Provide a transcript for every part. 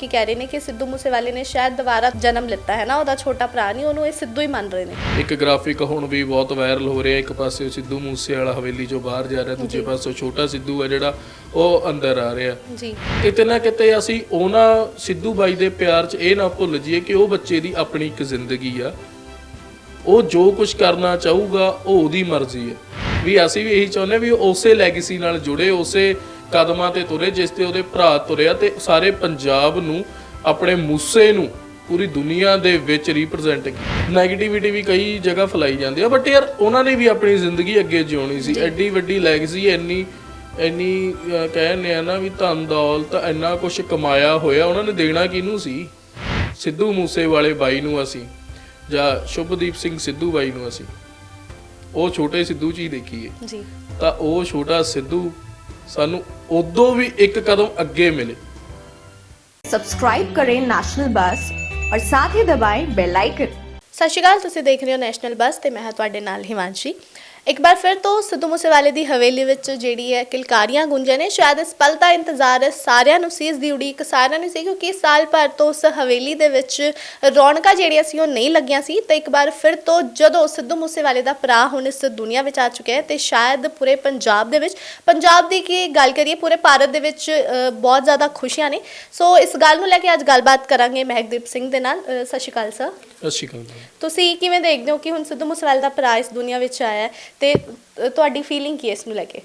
ਕੀ ਕਹਿ ਰਹੇ ਨੇ ਕਿ ਸਿੱਧੂ ਮੂਸੇਵਾਲੇ ਨੇ ਸ਼ਾਇਦ ਦੁਬਾਰਾ ਜਨਮ ਲਿੱਤਾ ਹੈ ਨਾ ਉਹਦਾ ਛੋਟਾ ਭਰਾ ਨਹੀਂ ਉਹਨੂੰ ਇਹ ਸਿੱਧੂ ਹੀ ਮੰਨ ਰਹੇ ਨੇ। ਇੱਕ ਗ੍ਰਾਫਿਕ ਹੁਣ ਵੀ ਬਹੁਤ ਵਾਇਰਲ ਹੋ ਰਿਹਾ ਇੱਕ ਪਾਸੇ ਸਿੱਧੂ ਮੂਸੇ ਵਾਲਾ ਹਵੇਲੀ ਚੋਂ ਬਾਹਰ ਜਾ ਰਿਹਾ ਦੂਜੇ ਪਾਸੇ ਛੋਟਾ ਸਿੱਧੂ ਹੈ ਜਿਹੜਾ ਉਹ ਅੰਦਰ ਆ ਰਿਹਾ। ਜੀ। ਕਿਤੇ ਨਾ ਕਿਤੇ ਅਸੀਂ ਉਹਨਾਂ ਸਿੱਧੂ ਬਾਈ ਦੇ ਪਿਆਰ 'ਚ ਇਹ ਨਾ ਭੁੱਲ ਜਾਈਏ ਕਿ ਉਹ ਬੱਚੇ ਦੀ ਆਪਣੀ ਇੱਕ ਜ਼ਿੰਦਗੀ ਆ। ਉਹ ਜੋ ਕੁਝ ਕਰਨਾ ਚਾਹੂਗਾ ਉਹ ਉਹਦੀ ਮਰਜ਼ੀ ਹੈ। ਵੀ ਅਸੀਂ ਵੀ ਇਹੀ ਚਾਹੁੰਦੇ ਵੀ ਉਹ ਉਸੇ ਲੈਗੇਸੀ ਨਾਲ ਜੁੜੇ ਉਸੇ ਕਦਮਾਂ ਤੇ ਤੁਰੇ ਜਿਸ ਤੇ ਉਹਦੇ ਭਰਾ ਤੁਰਿਆ ਤੇ ਸਾਰੇ ਪੰਜਾਬ ਨੂੰ ਆਪਣੇ ਮੂਸੇ ਨੂੰ ਪੂਰੀ ਦੁਨੀਆ ਦੇ ਵਿੱਚ ਰਿਪਰੈਜ਼ੈਂਟ ਕੀਤਾ। 네ਗੇਟਿਵਿਟੀ ਵੀ ਕਈ ਜਗ੍ਹਾ ਫੈਲਾਈ ਜਾਂਦੀ ਆ ਬਟ ਯਾਰ ਉਹਨਾਂ ਨੇ ਵੀ ਆਪਣੀ ਜ਼ਿੰਦਗੀ ਅੱਗੇ ਜਿਉਣੀ ਸੀ। ਐਡੀ ਵੱਡੀ ਲੈਗੇਸੀ ਇੰਨੀ ਅਹ, ਕਹਿੰਦੇ ਆ ਨਾ ਵੀ ਧਨ ਦੌਲਤ ਇੰਨਾ ਕੁਝ ਕਮਾਇਆ ਹੋਇਆ ਉਹਨਾਂ ਨੇ ਦੇਣਾ ਕਿਹਨੂੰ ਸੀ? ਸਿੱਧੂ ਮੂਸੇ ਵਾਲੇ ਬਾਈ ਨੂੰ ਅਸੀਂ ਜਾਂ ਸ਼ੁਭਦੀਪ ਸਿੰਘ ਸਿੱਧੂ ਬਾਈ ਨੂੰ ਅਸੀਂ। ਉਹ ਛੋਟੇ ਸਿੱਧੂ ਜੀ ਦੇਖੀਏ। ਜੀ। ਤਾਂ ਉਹ ਛੋਟਾ ਸਿੱਧੂ ਸਾਨੂੰ ਉਦੋਂ ਵੀ ਇੱਕ ਕਦਮ ਅੱਗੇ ਮਿਲੇ। ਸਬਸਕ੍ਰਾਈਬ ਕਰੇ ਨੈਸ਼ਨਲ ਬਸ ਔਰ ਸਾਥ ਹੀ ਦਬਾਏ ਬੈਲ ਆਈਕਨ ਸਤਿ ਸ਼੍ਰੀ ਅਕਾਲ ਤੁਸੀਂ ਦੇਖ ਰਹੇ ਹੋ ਨੈਸ਼ਨਲ ਬਸ ਤੇ ਮੈਂ ਤੁਹਾਡੇ ਨਾਲ ਹਿਮਾਂਸ਼ੀ। ਇੱਕ ਵਾਰ ਫਿਰ ਤੋਂ ਸਿੱਧੂ ਮੂਸੇਵਾਲੇ ਦੀ ਹਵੇਲੀ ਵਿੱਚ ਜਿਹੜੀ ਹੈ ਕਿਲਕਾਰੀਆਂ ਗੂੰਜੇ ਨੇ ਸ਼ਾਇਦ ਇਸ ਪਲ ਦਾ ਇੰਤਜ਼ਾਰ ਸਾਰਿਆਂ ਨੂੰ ਸੀ ਇਸ ਦੀ ਉਡੀਕ ਸਾਰਿਆਂ ਨੂੰ ਸੀ ਕਿਉਂਕਿ ਸਾਲ ਭਰ ਤੋਂ ਉਸ ਹਵੇਲੀ ਦੇ ਵਿੱਚ ਰੌਣਕਾਂ ਜਿਹੜੀਆਂ ਸੀ ਉਹ ਨਹੀਂ ਲੱਗੀਆਂ ਸੀ ਤੇ ਇੱਕ ਵਾਰ ਫਿਰ ਤੋਂ ਜਦੋਂ ਸਿੱਧੂ ਮੂਸੇਵਾਲੇ ਦਾ ਭਰਾ ਹੁਣ ਇਸ ਦੁਨੀਆ ਵਿੱਚ ਆ ਚੁੱਕਿਆ ਹੈ ਤੇ ਸ਼ਾਇਦ ਪੂਰੇ ਪੰਜਾਬ ਦੇ ਵਿੱਚ ਪੰਜਾਬ ਦੀ ਕੀ ਗੱਲ ਕਰੀਏ ਪੂਰੇ ਭਾਰਤ ਦੇ ਵਿੱਚ ਬਹੁਤ ਜ਼ਿਆਦਾ ਖੁਸ਼ੀਆਂ ਨੇ। ਸੋ ਇਸ ਗੱਲ ਨੂੰ ਲੈ ਕੇ ਅੱਜ ਗੱਲਬਾਤ ਕਰਾਂਗੇ ਮਹਿਕਦੀਪ ਸਿੰਘ ਦੇ ਨਾਲ। ਸਤਿ ਸ਼੍ਰੀ ਅਕਾਲ ਸਰ। ਸਤਿ ਸ਼੍ਰੀ ਅਕਾਲ। ਤੁਸੀਂ ਕਿਵੇਂ ਦੇਖਦੇ ਹੋ ਕਿ ਹੁਣ ਸਿੱਧੂ ਮੂਸੇਵਾਲੇ ਦਾ ਭਰਾ ਇਸ ਦੁਨੀਆ ਵਿੱਚ ਆਇਆ ਹੈ? ਤੇ ਤੁਹਾਡੀ ਫੀਲਿੰਗ ਕੀ ਹੈ ਇਸ ਨੂੰ ਲੈ ਕੇ?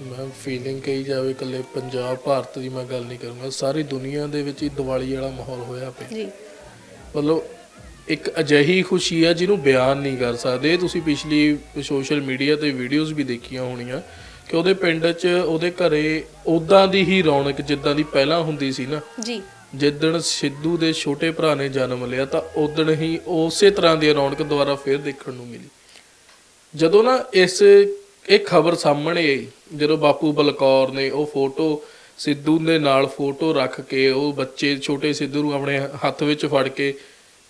ਮੈਂ ਫੀਲਿੰਗ ਕਹੀ ਜਾਵੇ ਇਕੱਲੇ ਪੰਜਾਬ ਭਾਰਤ ਦੀ ਮੈਂ ਗੱਲ ਨਹੀਂ ਕਰੂੰਗਾ। ਸਾਰੀ ਦੁਨੀਆ ਦੇ ਵਿੱਚ ਹੀ ਦੀਵਾਲੀ ਵਾਲਾ ਮਾਹੌਲ ਹੋਇਆ ਪਿਆ। ਜੀ। ਮਤਲਬ ਇੱਕ ਅਜਿਹੀ ਖੁਸ਼ੀ ਹੈ ਜਿਹਨੂੰ ਬਿਆਨ ਨਹੀਂ ਕਰ ਸਕਦੇ। ਤੁਸੀਂ ਪਿਛਲੀ ਸੋਸ਼ਲ ਮੀਡੀਆ ਤੇ ਵੀਡੀਓਜ਼ ਵੀ ਦੇਖੀਆਂ ਹੋਣੀਆਂ ਕਿ ਉਹਦੇ ਪਿੰਡ 'ਚ ਉਹਦੇ ਘਰੇ ਉਦਾਂ ਦੀ ਹੀ ਰੌਣਕ ਜਿੱਦਾਂ ਦੀ ਪਹਿਲਾਂ ਹੁੰਦੀ ਸੀ ਨਾ। ਜੀ। ਜਿੱਦਣ ਸਿੱਧੂ ਦੇ ਛੋਟੇ ਭਰਾ ਨੇ ਜਨਮ ਲਿਆ ਤਾਂ ਉਦਣ ਹੀ ਉਸੇ ਤਰ੍ਹਾਂ ਦੀ ਰੌਣਕ ਦੁਬਾਰਾ ਫੇਰ ਦੇਖਣ ਨੂੰ ਮਿਲੀ। ਜਦੋਂ ਨਾ ਇਸ ਇਹ ਖਬਰ ਸਾਹਮਣੇ ਆਈ, ਜਦੋਂ ਬਾਪੂ ਬਲਕੌਰ ਨੇ ਉਹ ਫੋਟੋ ਸਿੱਧੂ ਦੇ ਨਾਲ ਫੋਟੋ ਰੱਖ ਕੇ ਉਹ ਬੱਚੇ ਛੋਟੇ ਸਿੱਧੂ ਨੂੰ ਆਪਣੇ ਹੱਥ ਵਿੱਚ ਫੜ ਕੇ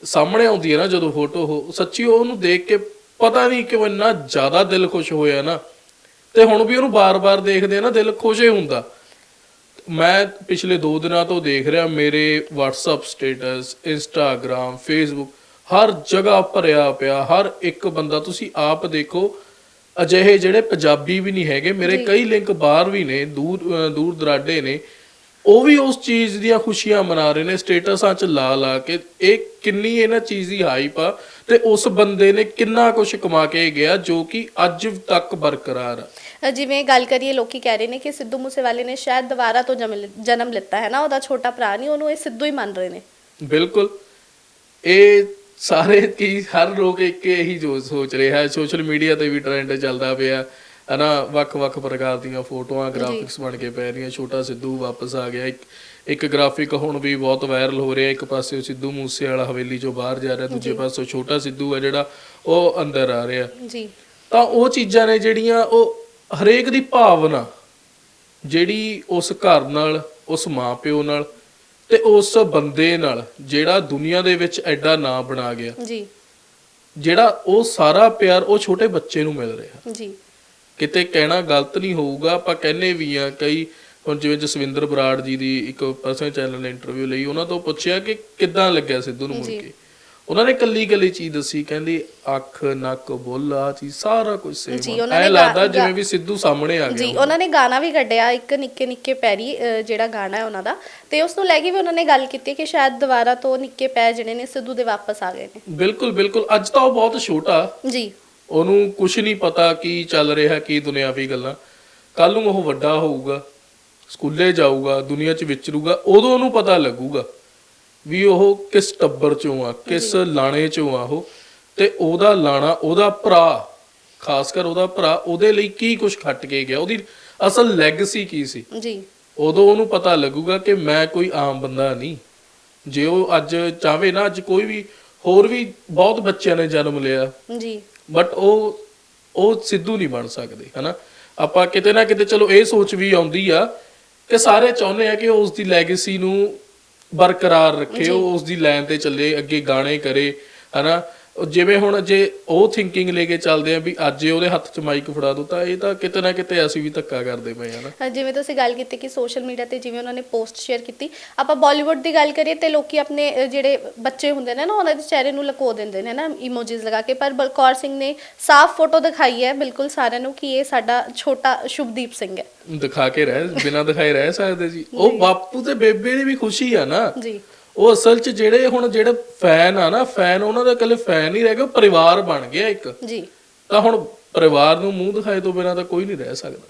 ਸਾਹਮਣੇ ਆਉਂਦੀ ਹੈ ਨਾ ਜਦੋਂ ਫੋਟੋ ਉਹ, ਸੱਚੀ ਉਹਨੂੰ ਦੇਖ ਕੇ ਪਤਾ ਨਹੀਂ ਕਿਉਂ ਇੰਨਾ ਜ਼ਿਆਦਾ ਦਿਲ ਖੁਸ਼ ਹੋਇਆ ਨਾ। ਤੇ ਹੁਣ ਵੀ ਉਹਨੂੰ ਬਾਰ-ਬਾਰ ਦੇਖਦੇ ਆ ਨਾ, ਦਿਲ ਖੁਸ਼ ਹੀ ਹੁੰਦਾ। ਮੈਂ ਪਿਛਲੇ 2 ਦਿਨਾਂ ਤੋਂ ਦੇਖ ਰਿਹਾ, ਮੇਰੇ WhatsApp ਸਟੇਟਸ Instagram, Facebook ਹਰ ਜਗ੍ਹਾ ਭਰਿਆ ਪਿਆ ਹਰ ਇੱਕ ਬੰਦਾ ਤੁਸੀਂ ਆਪ ਦੇਖੋ ਅਜਿਹੇ ਜਿਹੜੇ ਪੰਜਾਬੀ ਵੀ ਨਹੀਂ ਹੈਗੇ ਮੇਰੇ ਕਈ ਲਿੰਕ ਬਾਹਰ ਵੀ ਨੇ ਦੂਰ ਦੂਰ ਦਰਾਡੇ ਨੇ ਉਹ ਵੀ ਉਸ ਚੀਜ਼ ਦੀਆਂ ਖੁਸ਼ੀਆਂ ਮਨਾ ਰਹੇ ਨੇ ਸਟੇਟਸਾਂ 'ਚ ਲਾ ਲਾ ਕੇ ਇਹ ਕਿੰਨੀ ਇਹਨਾਂ ਚੀਜ਼ ਦੀ ਹਾਈਪ ਆ ਤੇ ਉਸ ਬੰਦੇ ਨੇ ਕਿੰਨਾ ਕੁਝ ਕਮਾ ਕੇ ਗਿਆ ਜੋ ਕਿ ਅੱਜ ਤੱਕ ਬਰਕਰਾਰ ਆ। ਜਿਵੇਂ ਗੱਲ ਕਰੀਏ ਲੋਕੀ ਕਹਿ ਰਹੇ ਨੇ ਕਿ ਸਿੱਧੂ ਮੂਸੇਵਾਲੇ ਨੇ ਸ਼ਾਇਦ ਦੁਬਾਰਾ ਤੋਂ ਜਨਮ ਲਿੱਤਾ ਹੈ ਨਾ ਉਹਦਾ ਛੋਟਾ ਭਰਾ ਨਹੀਂ ਉਹਨੂੰ ਇਹ ਸਿੱਧੂ ਹੀ ਮੰਨ ਰਹੇ ਨੇ। ਬਿਲਕੁਲ। ਇਹ ਸਾਰੇ ਕੀ ਹਰ ਲੋਕ ਇੱਕ ਇਹੀ ਜੋ ਸੋਚ ਰਿਹਾ ਹੈ। ਸੋਸ਼ਲ ਮੀਡੀਆ ਤੇ ਵੀ ਟ੍ਰੈਂਡ ਚੱਲਦਾ ਪਿਆ। ਹਨਾ ਵੱਖ-ਵੱਖ ਪ੍ਰਕਾਰ ਦੀਆਂ ਫੋਟੋਆਂ ਗ੍ਰਾਫਿਕਸ ਬਣ ਕੇ ਪੈ ਰਹੀਆਂ। ਛੋਟਾ ਸਿੱਧੂ ਵਾਪਸ ਆ ਗਿਆ। ਇੱਕ ਇੱਕ ਗ੍ਰਾਫਿਕ ਹੁਣ ਵੀ ਬਹੁਤ ਵਾਇਰਲ ਹੋ ਰਿਹਾ। ਇੱਕ ਪਾਸੇ ਸਿੱਧੂ ਮੂਸੇ ਵਾਲਾ ਹਵੇਲੀ ਚੋਂ ਬਾਹਰ ਜਾ ਰਿਹਾ। ਦੂਜੇ ਪਾਸੇ ਛੋਟਾ ਸਿੱਧੂ ਹੈ ਜਿਹੜਾ ਉਹ ਅੰਦਰ ਆ ਰਿਹਾ। ਜੀ। ਤਾਂ ਉਹ ਚੀਜ਼ਾਂ ਨੇ ਜਿਹੜੀਆਂ ਉਹ ਹਰੇਕ ਦੀ ਭਾਵਨਾ ਜਿਹੜੀ ਉਸ ਘਰ ਨਾਲ ਉਸ ਮਾਪਿਓ ਨਾਲ ਤੇ ਉਸ ਬੰਦੇ ਨਾਲ ਜਿਹੜਾ ਦੁਨੀਆ ਦੇ ਵਿੱਚ ਐਡਾ ਨਾਂ ਬਣਾ ਗਿਆ। ਜੀ। ਜਿਹੜਾ ਉਹ ਸਾਰਾ ਪਿਆਰ ਉਹ ਛੋਟੇ ਬੱਚੇ ਨੂੰ ਮਿਲ ਰਿਹਾ। ਜੀ। ਕਿਤੇ ਕਹਿਣਾ ਗਲਤ ਨਹੀਂ ਹੋਊਗਾ ਆਪਾਂ ਕਹਿੰਨੇ ਵੀ ਆ ਕਈ ਹੁਣ ਜਿਵੇਂ ਜਸਵਿੰਦਰ ਬਰਾੜ ਜੀ ਦੀ ਇੱਕ ਪਰਸਨਲ ਚੈਨਲ ਨੇ ਇੰਟਰਵਿਊ ਲਈ ਉਹਨਾਂ ਤੋਂ ਪੁੱਛਿਆ ਕਿ ਕਿੱਦਾਂ ਲੱਗਿਆ ਸਿੱਧੂ ਨੂੰ ਮੁੜ ਜੀ। ਕੇ? ਉਹਨਾਂ ਨੇ ਕੱਲੀ ਕੱਲੀ ਚੀਜ਼ ਦੱਸੀ ਕਹਿੰਦੀ ਅੱਖ ਨੱਕ ਬੁੱਲ ਆ ਚੀਜ਼ ਸਾਰਾ ਕੁਝ ਜੀ, ਸੇਮ ਉਹਨਾਂ ਐ ਨੇ ਲੱਗਦਾ ਜਿਵੇਂ ਵੀ ਸਿੱਧੂ ਸਾਹਮਣੇ ਆ ਜੀ ਗਿਆ ਉਹਨਾਂ ਨੇ ਗਾਣਾ ਵੀ ਕੱਢਿਆ ਇੱਕ ਨਿੱਕੇ ਨਿੱਕੇ ਪੈਰੀ ਅ, ਜਿਹੜਾ ਗਾਣਾ ਹੈ ਉਹਨਾਂ ਦਾ। ਤੇ ਉਸ ਨੂੰ ਲੈ ਕੇ ਵੀ ਉਹਨਾਂ ਨੇ ਗੱਲ ਕੀਤੀ ਕਿ ਸ਼ਾਇਦ ਦੁਬਾਰਾ ਤੋਂ ਨਿੱਕੇ ਪੈਰ ਜਿਹੜੇ ਨੇ ਸਿੱਧੂ ਦੇ ਵਾਪਸ ਆ ਗਏ ਨੇ। ਬਿਲਕੁਲ ਬਿਲਕੁਲ। ਅੱਜ ਤਾਂ ਉਹ ਬਹੁਤ ਛੋਟਾ। ਜੀ। ਉਹਨੂੰ ਕੁਝ ਨਹੀਂ ਪਤਾ ਕੀ ਚੱਲ ਰਿਹਾ ਕੀ ਦੁਨਿਆਵੀ ਗੱਲਾਂ। ਕੱਲ ਨੂੰ ਉਹ ਵੱਡਾ ਹੋਊਗਾ ਸਕੂਲੇ ਜਾਊਗਾ ਦੁਨੀਆ 'ਚ ਵਿਚਰੂਗਾ ਉਦੋਂ ਉਹਨੂੰ ਪਤਾ ਲੱਗੂਗਾ। ਵੀ ਉਹ ਕਿਸ ਟੱਬਰ 'ਚੋਂ ਆ ਕਿਸ ਲਾਣੇ 'ਚੋਂ ਆ ਉਹ। ਤੇ ਉਹਦਾ ਲਾਣਾ ਉਹਦਾ ਭਰਾ ਖਾਸ ਕਰ ਉਹਦਾ ਭਰਾ ਉਹਦੇ ਲਈ ਕੀ ਕੁਝ ਖੱਟ ਕੇ ਗਿਆ? ਉਹਦੀ ਅਸਲ ਲੈਗਸੀ ਕੀ ਸੀ? ਜੀ। ਉਦੋਂ ਉਹਨੂੰ ਪਤਾ ਲੱਗੂਗਾ ਕਿ ਮੈਂ ਕੋਈ ਆਮ ਬੰਦਾ ਨਹੀਂ। ਜੇ ਉਹ ਅੱਜ ਚਾਹਵੇ ਨਾ ਅੱਜ ਕੋਈ ਵੀ ਹੋਰ ਵੀ ਬਹੁਤ ਬੱਚਿਆਂ ਨੇ ਜਨਮ ਲਿਆ। ਜੀ। ਬਟ ਉਹ ਉਹ ਸਿੱਧੂ ਨਹੀਂ ਬਣ ਸਕਦੇ ਹਨਾ? ਆਪਾਂ ਕਿਤੇ ਨਾ ਕਿਤੇ ਚਲੋ ਇਹ ਸੋਚ ਵੀ ਆਉਂਦੀ ਆ ਕਿ ਸਾਰੇ ਚਾਹੁੰਦੇ ਆ ਕਿ ਉਸ ਦੀ ਲੈਗੇਸੀ ਨੂੰ ਬਰਕਰਾਰ ਰੱਖੇ ਉਹ ਉਸ ਦੀ ਲਾਈਨ ਤੇ ਚੱਲੇ ਅੱਗੇ ਗਾਣੇ ਕਰੇ ਹਨਾ? ਜਿਵੇਂ ਹੁਣ ਜੇ ਉਹ ਥਿੰਕਿੰਗ ਲੈ ਕੇ ਚੱਲਦੇ ਆ ਵੀ ਅੱਜ ਇਹ ਉਹਦੇ ਹੱਥ 'ਚ ਮਾਈਕ ਫੜਾ ਦੋ ਤਾਂ ਇਹ ਤਾਂ ਕਿਤੇ ਨਾ ਕਿਤੇ ਅਸੀਂ ਵੀ ਧੱਕਾ ਕਰਦੇ ਪਏ ਆ ਨਾ। ਜਿਵੇਂ ਤੁਸੀਂ ਗੱਲ ਕੀਤੀ ਕਿ ਸੋਸ਼ਲ ਮੀਡੀਆ ਤੇ ਜਿਵੇਂ ਉਹਨਾਂ ਨੇ ਪੋਸਟ ਸ਼ੇਅਰ ਕੀਤੀ ਆਪਾਂ ਬਾਲੀਵੁੱਡ ਦੀ ਗੱਲ ਕਰੀਏ ਤੇ ਲੋਕੀ ਆਪਣੇ ਅ, ਜਿਹੜੇ ਬੱਚੇ ਹੁੰਦੇ ਨੇ ਨਾ ਉਹਨਾਂ ਦੇ ਚਿਹਰੇ ਨੂੰ ਲਕੋ ਦਿੰਦੇ ਨੇ ਨਾ ਇਮੋਜੀਜ਼ ਲਗਾ ਕੇ ਪਰ ਬਲਕੌਰ ਸਿੰਘ ਨੇ ਸਾਫ਼ ਫੋਟੋ ਦਿਖਾਈ ਹੈ ਬਿਲਕੁਲ ਸਾਰਿਆਂ ਨੂੰ ਕਿ ਇਹ ਸਾਡਾ ਛੋਟਾ ਸ਼ੁਭਦੀਪ ਸਿੰਘ ਹੈ। ਦਿਖਾ ਕੇ ਰਹਿ ਬਿਨਾਂ ਦਿਖਾਏ ਰਹਿ ਸਕਦੇ ਜੀ। ਉਹ ਬਾਪੂ ਤੇ ਬੇਬੇ ਦੀ ਵੀ ਖੁਸ਼ੀ ਆ ਨਾ। ਜੀ। ਉਹ ਅਸਲ 'ਚ ਜਿਹੜੇ ਹੁਣ ਜਿਹੜੇ ਫੈਨ ਆ ਨਾ ਫੈਨ ਉਹਨਾਂ ਦਾ ਇਕੱਲੇ ਫੈਨ ਨਹੀਂ ਰਹਿ ਉਹ ਪਰਿਵਾਰ ਬਣ ਗਿਆ ਇੱਕ। ਜੀ। ਤਾਂ ਹੁਣ ਪਰਿਵਾਰ ਨੂੰ ਮੂੰਹ ਦਿਖਾਏ ਤੋਂ ਬਿਨਾਂ ਤਾਂ ਕੋਈ ਨਹੀਂ ਰਹਿ ਸਕਦਾ।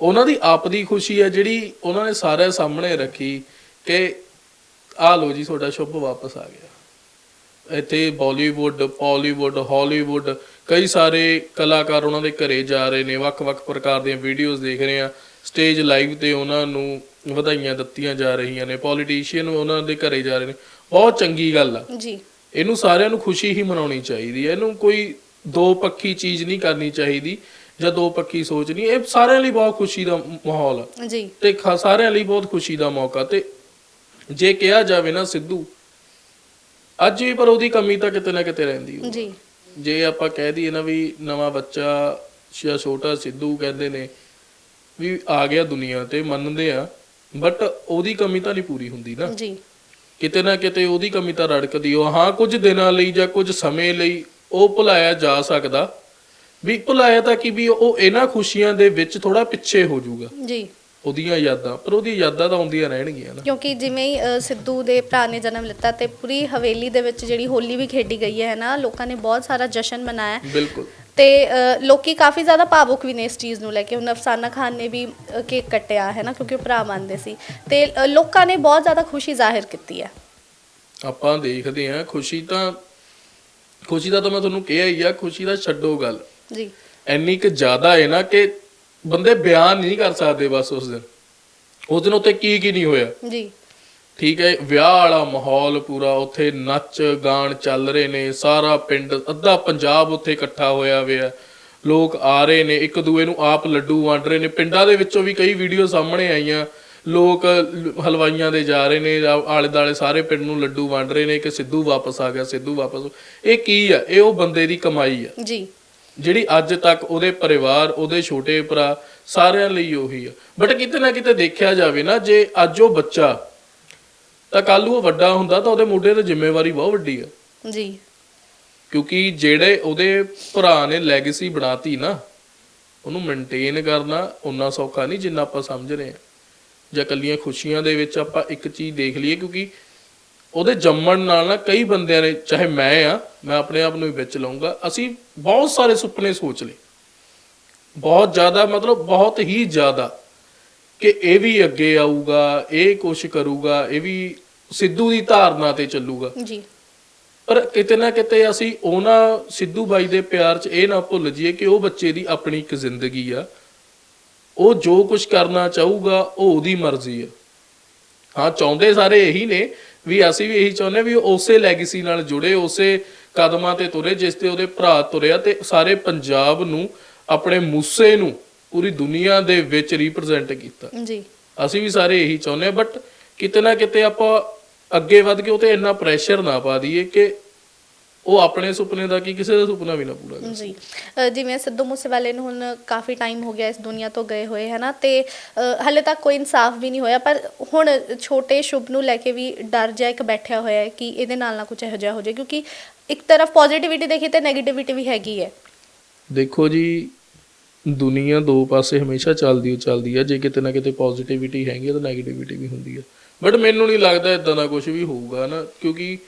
ਉਹਨਾਂ ਦੀ ਆਪ ਦੀ ਖੁਸ਼ੀ ਹੈ ਜਿਹੜੀ ਉਹਨਾਂ ਨੇ ਸਾਰਿਆਂ ਸਾਹਮਣੇ ਰੱਖੀ ਕਿ ਆ ਲੋ ਜੀ ਤੁਹਾਡਾ ਸ਼ੁਭ ਵਾਪਸ ਆ ਗਿਆ। ਇੱਥੇ ਬਾਲੀਵੁੱਡ ਪਾਲੀਵੁੱਡ ਹਾਲੀਵੁੱਡ ਕਈ ਸਾਰੇ ਕਲਾਕਾਰ ਉਹਨਾਂ ਦੇ ਘਰੇ ਜਾ ਰਹੇ ਨੇ ਵੱਖ-ਵੱਖ ਪ੍ਰਕਾਰ ਦੀਆਂ ਵੀਡੀਓਜ਼ ਦੇਖ ਰਹੇ ਆ। ਸਟੇਜ ਲਾਈਵ ਤੇ ਉਹਨਾਂ ਨੂੰ ਵਧਾਈਆਂ ਦਿੱਤੀਆਂ ਜਾ ਰਹੀਆਂ ਨੇ ਪੋਲੀਟੀਸ਼ੀਅਨ ਉਹਨਾਂ ਦੇ ਘਰੇ ਜਾ ਰਹੇ ਨੇ। ਬਹੁਤ ਚੰਗੀ ਗੱਲ ਆ। ਜੀ। ਇਹਨੂੰ ਸਾਰਿਆਂ ਨੂੰ ਖੁਸ਼ੀ ਹੀ ਮਨਾਉਣੀ ਚਾਹੀਦੀ ਹੈ ਇਹਨੂੰ ਕੋਈ ਦੋ ਪੱਖੀ ਚੀਜ਼ ਨਹੀਂ ਕਰਨੀ ਚਾਹੀਦੀ ਜਾਂ ਦੋ ਪੱਖੀ ਸੋਚ ਨਹੀਂ। ਇਹ ਸਾਰਿਆਂ ਲਈ ਬਹੁਤ ਖੁਸ਼ੀ ਦਾ ਮਾਹੌਲ ਆ। ਜੀ। ਤੇ ਸਾਰਿਆਂ ਲਈ ਬਹੁਤ ਖੁਸ਼ੀ ਦਾ ਮੌਕਾ। ਤੇ ਜੇ ਕਿਹਾ ਜਾਵੇ ਨਾ ਸਿੱਧੂ ਅੱਜ ਵੀ ਪਰ ਉਹਦੀ ਕਮੀ ਤਾਂ ਕਿਤੇ ਨਾ ਕਿਤੇ ਰਹਿੰਦੀ ਹੋ ਜੀ। ਜੇ ਆਪਾਂ ਕਹਿ ਦਈਏ ਨਾ ਵੀ ਨਵਾਂ ਬੱਚਾ ਜਾਂ ਛੋਟਾ ਸਿੱਧੂ ਕਹਿੰਦੇ ਨੇ ਵੀ ਆ ਗਿਆ ਦੁਨੀਆ ਤੇ ਮੰਨਦੇ ਆ ਬਟ ਉਹਦੀ ਕਮੀ ਤਾਂ ਨਹੀਂ ਪੂਰੀ ਹੁੰਦੀ ਨਾ। ਜੀ। ਕਿਤੇ ਨਾ ਕਿਤੇ ਉਹਦੀ ਕਮੀ ਤਾਂ ਰੜਕਦੀ ਉਹ ਹਾਂ ਕੁਝ ਦਿਨਾਂ ਲਈ ਜਾਂ ਕੁਝ ਸਮੇਂ ਲਈ ਉਹ ਭੁਲਾਇਆ ਜਾ ਸਕਦਾ। ਵੀ ਭੁਲਾਇਆ ਤਾਂ ਕਿ ਵੀ ਉਹ ਇਹਨਾਂ ਖੁਸ਼ੀਆਂ ਦੇ ਵਿੱਚ ਥੋੜਾ ਪਿੱਛੇ ਹੋ ਜਾਊਗਾ। ਜੀ। ਉਹਦੀਆਂ ਯਾਦਾਂ ਪਰ ਉਹਦੀਆਂ ਯਾਦਾਂ ਤਾਂ ਆਉਂਦੀਆਂ ਰਹਿਣਗੀਆਂ ਨਾ। ਕਿਉਂਕਿ ਜਿਵੇਂ ਹੀ ਅ, ਸਿੱਧੂ ਦੇ ਭਰਾ ਨੇ ਜਨਮ ਲਿੱਤਾ ਤੇ ਪੂਰੀ ਹਵੇਲੀ ਦੇ ਵਿੱਚ ਜਿਹੜੀ ਹੋਲੀ ਵੀ ਖੇਡੀ ਗਈ ਹੈ ਨਾ ਲੋਕਾਂ ਨੇ ਬਹੁਤ ਸਾਰਾ ਜਸ਼ਨ ਮਨਾਇਆ ਹੈ। ਬਿਲਕੁਲ। ਤੇ ਅ, ਲੋਕੀ ਕਾਫੀ ਜ਼ਿਆਦਾ ਭਾਵੁਕ ਵੀ ਨੇ ਇਸ ਚੀਜ਼ ਨੂੰ ਲੈ ਕੇ। ਹੁਣ ਅਫਸਾਨਾ ਖਾਨ ਨੇ ਵੀ ਅ, ਕੇਕ ਕੱਟਿਆ ਹੈ ਨਾ ਕਿਉਂਕਿ ਉਹ ਭਰਾ ਮੰਨਦੇ ਸੀ। ਤੇ ਅ, ਲੋਕਾਂ ਨੇ ਬਹੁਤ ਜ਼ਿਆਦਾ ਖੁਸ਼ੀ ਜ਼ਾਹਿਰ ਕੀਤੀ ਹੈ। ਆਪਾਂ ਦੇਖਦੇ ਹਾਂ ਖੁਸ਼ੀ ਤਾਂ ਖੁਸ਼ੀ ਦਾ ਤਾਂ ਮੈਂ ਤੁਹਾਨੂੰ ਕਿਹਾ ਹੀ ਆ ਖੁਸ਼ੀ ਦਾ ਛੱਡੋ ਗੱਲ। ਜੀ। ਇੰਨੀ ਕਿ ਜ਼ਿਆਦਾ ਹੈ ਨਾ ਕਿ ਬੰਦੇ ਬਿਆਨ ਨਹੀਂ ਕਰ ਸਕਦੇ ਬਸ ਉਸ ਦਿਨ। ਉਸ ਦਿਨ ਉੱਤੇ ਕੀ ਕੀ ਨਹੀਂ ਹੋਇਆ। ਜੀ। ਠੀਕ ਹੈ ਵਿਆਹ ਵਾਲਾ ਮਾਹੌਲ ਪੂਰਾ ਉੱਥੇ ਨੱਚ ਗਾਣ ਚੱਲ ਰਹੇ ਨੇ ਸਾਰਾ ਪਿੰਡ ਅੱਧਾ ਪੰਜਾਬ ਉੱਥੇ ਇਕੱਠਾ ਹੋਇਆ ਹੋਇਆ ਲੋਕ ਆ ਰਹੇ ਨੇ ਇੱਕ ਦੂਏ ਨੂੰ ਆਪ ਲੱਡੂ ਵੰਡ ਰਹੇ ਨੇ। ਪਿੰਡਾਂ ਦੇ ਵਿੱਚੋਂ ਵੀ ਕਈ ਵੀਡੀਓ ਸਾਹਮਣੇ ਆਈਆਂ। ਲੋਕ ਹਲਵਾਈਆਂ ਦੇ ਜਾ ਰਹੇ ਨੇ ਆਲੇ ਦਾਲੇ ਸਾਰੇ ਪਿੰਡ ਨੂੰ ਲੱਡੂ ਵੰਡ ਰਹੇ ਨੇ। ਕਿ ਸਿੱਧੂ ਵਾਪਸ ਆ ਗਿਆ ਸਿੱਧੂ ਵਾਪਸ। ਇਹ ਕੀ ਆ? ਇਹ ਉਹ ਬੰਦੇ ਦੀ ਕਮਾਈ ਆ। ਜੀ। ਜਿਹੜੀ ਅੱਜ ਤੱਕ ਉਹਦੇ ਪਰਿਵਾਰ ਉਹਦੇ ਛੋਟੇ ਭਰਾ ਸਾਰਿਆਂ ਲਈ ਉਹੀ ਆ। ਬਟ ਕਿਤੇ ਨਾ ਕਿਤੇ ਦੇਖਿਆ ਜਾਵੇ ਨਾ ਜੇ ਅੱਜ ਉਹ ਬੱਚਾ ਤਾਂ ਕੱਲ ਨੂੰ ਉਹ ਵੱਡਾ ਹੁੰਦਾ ਤਾਂ ਉਹਦੇ ਮੋਢੇ ਤੇ ਜ਼ਿੰਮੇਵਾਰੀ ਬਹੁਤ ਵੱਡੀ ਆ। ਜੀ। ਕਿਉਂਕਿ ਜਿਹੜੇ ਉਹਦੇ ਭਰਾ ਨੇ ਲੈਗੇਸੀ ਬਣਾਤੀ ਨਾ ਉਹਨੂੰ ਮੇਨਟੇਨ ਕਰਨਾ ਉਨਾ ਸੌਖਾ ਨਹੀਂ ਜਿੰਨਾ ਆਪਾਂ ਸਮਝ ਰਹੇ ਹਾਂ। ਜਾਂ ਕੱਲੀਆਂ ਖੁਸ਼ੀਆਂ ਦੇ ਵਿੱਚ ਆਪਾਂ ਇੱਕ ਚੀਜ਼ ਦੇਖ ਲਈਏ ਕਿਉਂਕਿ ਉਹਦੇ ਜੰਮਣ ਨਾਲ ਨਾ ਕਈ ਬੰਦਿਆਂ ਨੇ ਚਾਹੇ ਮੈਂ ਆ ਮੈਂ ਆਪਣੇ ਆਪ ਨੂੰ ਵਿੱਚ ਲਾਉਂਗਾ ਅਸੀਂ ਬਹੁਤ ਸਾਰੇ ਸੁਪਨੇ ਸੋਚ ਲਏ। ਬਹੁਤ ਜ਼ਿਆਦਾ ਮਤਲਬ ਬਹੁਤ ਹੀ ਜ਼ਿਆਦਾ ਕਿ ਇਹ ਵੀ ਅੱਗੇ ਆਊਗਾ ਇਹ ਕੁਛ ਕਰੂਗਾ ਇਹ ਵੀ ਸਿੱਧੂ ਦੀ ਧਾਰਨਾ ਤੇ ਚੱਲੂਗਾ। ਜੀ। ਪਰ ਕਿਤੇ ਨਾ ਕਿਤੇ ਅਸੀਂ ਉਹਨਾਂ ਸਿੱਧੂ ਬਾਈ ਦੇ ਪਿਆਰ 'ਚ ਇਹ ਨਾ ਭੁੱਲ ਜਾਈਏ ਕਿ ਉਹ ਬੱਚੇ ਦੀ ਆਪਣੀ ਇੱਕ ਜ਼ਿੰਦਗੀ ਆ। ਉਹ ਜੋ ਕੁਝ ਕਰਨਾ ਚਾਹੂਗਾ ਉਹ ਉਹਦੀ ਮਰਜ਼ੀ ਆ। ਹਾਂ ਚਾਹੁੰਦੇ ਸਾਰੇ ਇਹੀ ਨੇ ਵੀ ਅਸੀਂ ਵੀ ਇਹੀ ਚਾਹੁੰਦੇ ਵੀ ਉਸੇ ਲੈਗੇਸੀ ਨਾਲ ਜੁੜੇ ਉਸੇ ਕਦਮਾਂ ਤੇ ਤੁਰੇ ਜਿਸ ਤੇ ਉਹਦੇ ਭਰਾ ਤੁਰਿਆ ਤੇ ਸਾਰੇ ਪੰਜਾਬ ਨੂੰ ਆਪਣੇ ਮੂਸੇ ਨੂੰ ਪੂਰੀ ਦੁਨੀਆ ਦੇ ਵਿੱਚ ਰਿਪਰੈਜ਼ੈਂਟ ਕੀਤਾ। ਜੀ। ਅਸੀਂ ਵੀ ਸਾਰੇ ਇਹੀ ਚਾਹੁੰਦੇ ਆ ਬਟ ਕਿਤੇ ਨਾ ਕਿਤੇ ਆਪਾਂ ਅੱਗੇ ਵੱਧ ਕੇ ਉਹ ਤੇ ਇੰਨਾ ਪ੍ਰੈਸ਼ਰ ਨਾ ਪਾ ਦਈਏ ਕਿ ਉਹ ਆਪਣੇ ਸੁਪਨੇ ਦਾ ਕੀ ਕਿਸੇ ਦਾ ਸੁਪਨਾ ਵੀ ਨਾ ਪੂਰਾ ਕਰੇ। ਜੀ। ਅ, ਜਿਵੇਂ ਸਿੱਧੂ ਮੂਸੇਵਾਲੇ ਨੂੰ ਹੁਣ ਕਾਫੀ ਟਾਈਮ ਹੋ ਗਿਆ ਇਸ ਦੁਨੀਆ ਤੋਂ ਗਏ ਹੋਏ ਹੈ ਨਾ ਤੇ ਅ, ਹਲੇ ਤੱਕ ਕੋਈ ਇਨਸਾਫ ਵੀ ਨਹੀਂ ਹੋਇਆ ਪਰ ਹੁਣ ਛੋਟੇ ਸ਼ੁਭ ਨੂੰ ਲੈ ਕੇ ਵੀ ਡਰ ਜਿਹਾ ਇੱਕ ਬੈਠਿਆ ਹੋਇਆ ਹੈ ਕਿ ਇਹਦੇ ਨਾਲ ਨਾ ਕੁਝ ਇਹੋ ਜਿਹਾ ਹੋ ਜਾਏ ਕਿਉਂਕਿ ਇੱਕ ਤਰਫ ਪੋਜ਼ਿਟਿਵਿਟੀ ਦੇਖੀ ਤੇ 네ਗੇਟਿਵਿਟੀ ਵੀ ਹੈਗੀ ਹੈ। ਦੇਖੋ ਜੀ ਦੁਨੀਆ ਦੋ ਪਾਸੇ ਹਮੇਸ਼ਾ ਚੱਲਦੀ ਓ ਚੱਲਦੀ ਆ ਜੇ ਕਿਤੇ ਨਾ ਕਿਤੇ ਪੋਜ਼ਿਟਿਵਿਟੀ ਹੈਗੀ ਆ ਤਾਂ 네ਗੇਟਿਵਿਟੀ ਵੀ ਹੁੰਦੀ ਆ। ਬਟ ਮੈਨੂੰ ਨਹੀਂ ਲੱਗਦਾ ਇਦਾਂ ਦਾ ਕੁਝ ਵੀ ਹੋਊਗਾ ਨਾ ਕਿਉਂਕਿ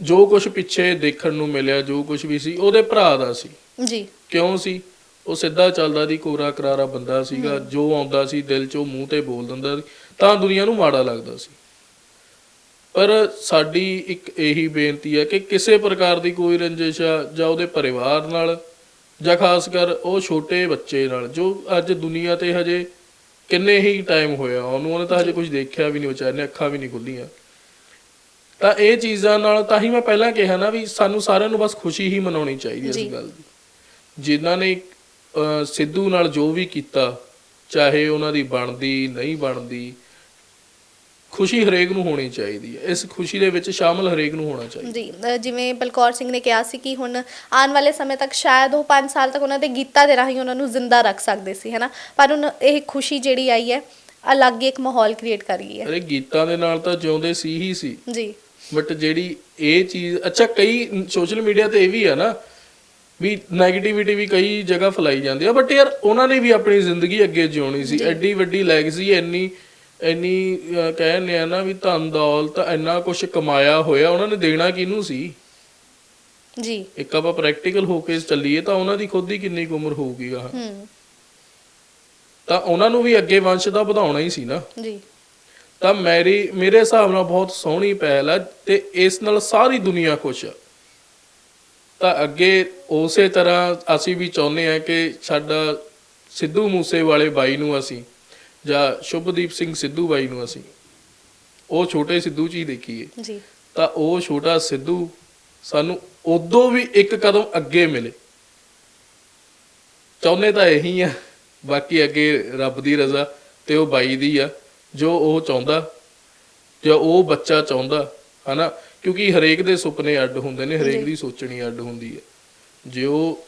ਜੋ ਕੁਝ ਪਿੱਛੇ ਦੇਖਣ ਨੂੰ ਮਿਲਿਆ ਜੋ ਕੁਝ ਵੀ ਸੀ ਉਹਦੇ ਭਰਾ ਦਾ ਸੀ। ਜੀ। ਕਿਉਂ ਸੀ? ਉਹ ਸਿੱਧਾ ਚੱਲਦਾ ਦੀ ਕੋਰਾ ਕਰਾਰਾ ਬੰਦਾ ਸੀਗਾ ਜੋ ਆਉਂਦਾ ਸੀ ਦਿਲ ਚੋਂ ਮੂੰਹ ਤੇ ਬੋਲ ਦਿੰਦਾ ਸੀ, ਤਾਂ ਦੁਨੀਆ ਨੂੰ ਮਾੜਾ ਲੱਗਦਾ ਸੀ। ਪਰ ਸਾਡੀ ਇੱਕ ਇਹੀ ਬੇਨਤੀ ਹੈ ਕਿ ਕਿਸੇ ਪ੍ਰਕਾਰ ਦੀ ਕੋਈ ਰੰਜਿਸ਼ ਆ ਜਾਂ ਉਹਦੇ ਪਰਿਵਾਰ ਨਾਲ ਜਾਂ ਖਾਸ ਕਰ ਉਹ ਛੋਟੇ ਬੱਚੇ ਨਾਲ ਜੋ ਅੱਜ ਦੁਨੀਆ ਤੇ ਹਜੇ ਕਿੰਨੇ ਹੀ ਟਾਈਮ ਹੋਇਆ ਉਹਨੂੰ ਉਹਨੇ ਤਾਂ ਹਜੇ ਕੁਝ ਦੇਖਿਆ ਵੀ ਨਹੀਂ ਵਿਚਾਰੇ ਨੇ ਅੱਖਾਂ ਵੀ ਨਹੀਂ ਖੁੱਲੀਆਂ। ਤਾਂ ਇਹ ਚੀਜ਼ਾਂ ਨਾਲ ਤਾਂ ਹੀ ਮੈਂ ਪਹਿਲਾਂ ਕਿਹਾ ਨਾ ਵੀ ਸਾਨੂੰ ਸਾਰਿਆਂ ਨੂੰ ਬਸ ਖੁਸ਼ੀ ਹੀ ਮਨਾਉਣੀ ਚਾਹੀਦੀ। ਇਸ ਗੱਲ ਦੀ। ਜਿਨ੍ਹਾਂ ਨੇ ਸਿੱਧੂ ਨਾਲ ਜੋ ਵੀ ਕੀਤਾ ਚਾਹੇ ਉਹਨਾਂ ਦੀ ਬਣਦੀ ਨਹੀਂ ਬਣਦੀ ਖੁਸ਼ੀ ਹਰੇਕ ਨੂੰ ਹੋਣੀ ਚਾਹੀਦੀ ਹੈ। ਇਸ ਖੁਸ਼ੀ ਦੇ ਵਿੱਚ ਸ਼ਾਮਲ ਹਰੇਕ ਨੂੰ ਹੋਣਾ ਚਾਹੀਦਾ। ਜੀ ਜਿਵੇਂ ਬਲਕੌਰ ਸਿੰਘ ਨੇ ਕਿਹਾ ਸੀ ਕਿ ਹੁਣ ਆਉਣ ਵਾਲੇ ਸਮੇਂ ਤੱਕ ਸ਼ਾਇਦ ਉਹ 5 ਸਾਲ ਤੱਕ ਉਹਨਾਂ ਦੇ ਗੀਤਾਂ ਦੇ ਰਾਹੀਂ ਉਹਨਾਂ ਨੂੰ ਜ਼ਿੰਦਾ ਰੱਖ ਸਕਦੇ ਸੀ ਹੈਨਾ? ਪਰ ਹੁਣ ਇਹ ਖੁਸ਼ੀ ਜਿਹੜੀ ਆਈ ਹੈ ਅਲੱਗ ਇੱਕ ਮਾਹੌਲ ਕ੍ਰੀਏਟ ਕਰ ਗਈ ਹੈ। ਅਰੇ ਗੀਤਾਂ ਦੇ ਨਾਲ ਤਾਂ ਜਿਉਂਦੇ ਸੀ ਹੀ ਸੀ। ਜੀ। ਬਟ ਜਿਹੜੀ ਇਹ ਚੀਜ਼ ਅੱਛਾ ਕਈ ਸੋਸ਼ਲ ਮੀਡੀਆ ਤੇ ਇਹ ਵੀ ਹੈ ਨਾ ਵੀ 네ਗੇਟਿਵਿਟੀ ਵੀ ਕਈ ਜਗ੍ਹਾ ਫੈਲਾਈ ਜਾਂਦੀ ਆ। ਬਟ ਯਾਰ ਉਹਨਾਂ ਨੇ ਵੀ ਆਪਣੀ ਜ਼ਿੰਦਗੀ ਅੱਗੇ ਜਿਉਣੀ ਸੀ। ਐਡੀ ਵੱਡੀ ਲੈਗਸੀ ਇੰਨੀ ਅਹ, ਕਹਿੰਦੇ ਆ ਨਾ ਵੀ ਧਨ ਦੌਲਤ ਇੰਨਾ ਕੁਝ ਕਮਾਇਆ ਹੋਇਆ ਉਹਨਾਂ ਨੇ ਦੇਣਾ ਕਿਹਨੂੰ ਸੀ? ਜੀ। ਇੱਕ ਆਪਾਂ ਪ੍ਰੈਕਟੀਕਲ ਹੋ ਕੇ ਚੱਲੀਏ ਤਾਂ ਉਹਨਾਂ ਦੀ ਖੁਦ ਦੀ ਕਿੰਨੀ ਉਮਰ ਹੋਊਗੀ ਆ ਹੂੰ। ਤਾਂ ਉਹਨਾਂ ਨੂੰ ਵੀ ਅੱਗੇ ਵੰਸ਼ ਦਾ ਵਧਾਉਣਾ ਹੀ ਸੀ ਨਾ। ਜੀ। ਤਾਂ ਮੇਰੀ ਮੇਰੇ ਹਿਸਾਬ ਨਾਲ ਬਹੁਤ ਸੋਹਣੀ ਪਹਿਲ ਹੈ ਤੇ ਇਸ ਨਾਲ ਸਾਰੀ ਦੁਨੀਆ ਖੁਸ਼ ਆ। ਤਾਂ ਅੱਗੇ ਉਸੇ ਤਰ੍ਹਾਂ ਅਸੀਂ ਵੀ ਚਾਹੁੰਦੇ ਆ ਕਿ ਸਾਡਾ ਸਿੱਧੂ ਮੂਸੇ ਵਾਲੇ ਬਾਈ ਨੂੰ ਅਸੀਂ ਜਾਂ ਸ਼ੁਭਦੀਪ ਸਿੰਘ ਸਿੱਧੂ ਬਾਈ ਨੂੰ ਅਸੀਂ ਉਹ ਛੋਟੇ ਸਿੱਧੂ ਜੀ ਦੇਖੀਏ। ਜੀ। ਤਾਂ ਉਹ ਛੋਟਾ ਸਿੱਧੂ ਸਾਨੂੰ ਉਦੋਂ ਵੀ ਇੱਕ ਕਦਮ ਅੱਗੇ ਮਿਲੇ। ਚਾਹੁੰਦੇ ਤਾਂ ਇਹੀ ਆ ਬਾਕੀ ਅੱਗੇ ਰੱਬ ਦੀ ਰਜ਼ਾ ਤੇ ਉਹ ਬਾਈ ਦੀ ਆ। ਜੋ ਉਹ ਚਾਹੁੰਦਾ ਜੋ ਉਹ ਬੱਚਾ ਚਾਹੁੰਦਾ ਹਨਾ? ਕਿਉਂਕਿ ਹਰੇਕ ਦੇ ਸੁਪਨੇ ਅੱਡ ਹੁੰਦੇ ਨੇ ਹਰੇਕ ਦੀ ਸੋਚਣੀ ਅੱਡ ਹੁੰਦੀ ਹੈ। ਜੇ ਉਹ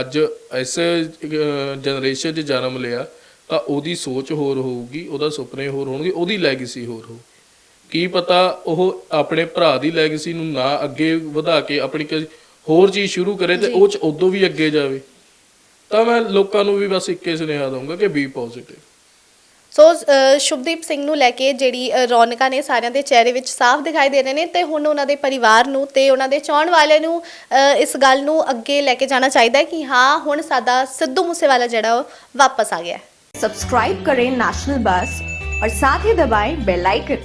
ਅੱਜ ਇਸ ਜਨਰੇਸ਼ਨ 'ਚ ਜਨਮ ਲਿਆ ਤਾਂ ਉਹਦੀ ਸੋਚ ਹੋਰ ਹੋਊਗੀ ਉਹਦਾ ਸੁਪਨੇ ਹੋਰ ਹੋਣਗੇ ਉਹਦੀ ਲੈਗੇਸੀ ਹੋਰ ਹੋਊ ਕੀ ਪਤਾ ਉਹ ਆਪਣੇ ਭਰਾ ਦੀ ਲੈਗੇਸੀ ਨੂੰ ਨਾ ਅੱਗੇ ਵਧਾ ਕੇ ਆਪਣੀ ਹੋਰ ਚੀਜ਼ ਸ਼ੁਰੂ ਕਰੇ ਤੇ ਉਹ ਚ ਉਦੋਂ ਵੀ ਅੱਗੇ ਜਾਵੇ। ਤਾਂ ਮੈਂ ਲੋਕਾਂ ਨੂੰ ਵੀ ਬਸ ਇੱਕੇ ਸੁਨੇਹਾ ਦਊਂਗਾ ਕਿ be positive ਸੋ ਅ, ਸ਼ੁਭਦੀਪ ਸਿੰਘ ਨੂੰ ਲੈ ਕੇ ਜਿਹੜੀ ਅ, ਰੌਣਕਾਂ ਨੇ ਸਾਰਿਆਂ ਦੇ ਚਿਹਰੇ ਵਿੱਚ ਸਾਫ਼ ਦਿਖਾਈ ਦੇ ਰਹੇ ਨੇ ਤੇ ਹੁਣ ਉਹਨਾਂ ਦੇ ਪਰਿਵਾਰ ਨੂੰ ਤੇ ਉਹਨਾਂ ਦੇ ਚਾਹਣ ਵਾਲਿਆਂ ਨੂੰ ਅ, ਇਸ ਗੱਲ ਨੂੰ ਅੱਗੇ ਲੈ ਕੇ ਜਾਣਾ ਚਾਹੀਦਾ ਹੈ ਕਿ ਹਾਂ ਹੁਣ ਸਾਡਾ ਸਿੱਧੂ ਮੂਸੇਵਾਲਾ ਜਿਹੜਾ ਉਹ ਵਾਪਸ ਆ ਗਿਆ ਹੈ सब्सक्राइब करें नेशनल बस और साथ ही दबाएं बेल आइकन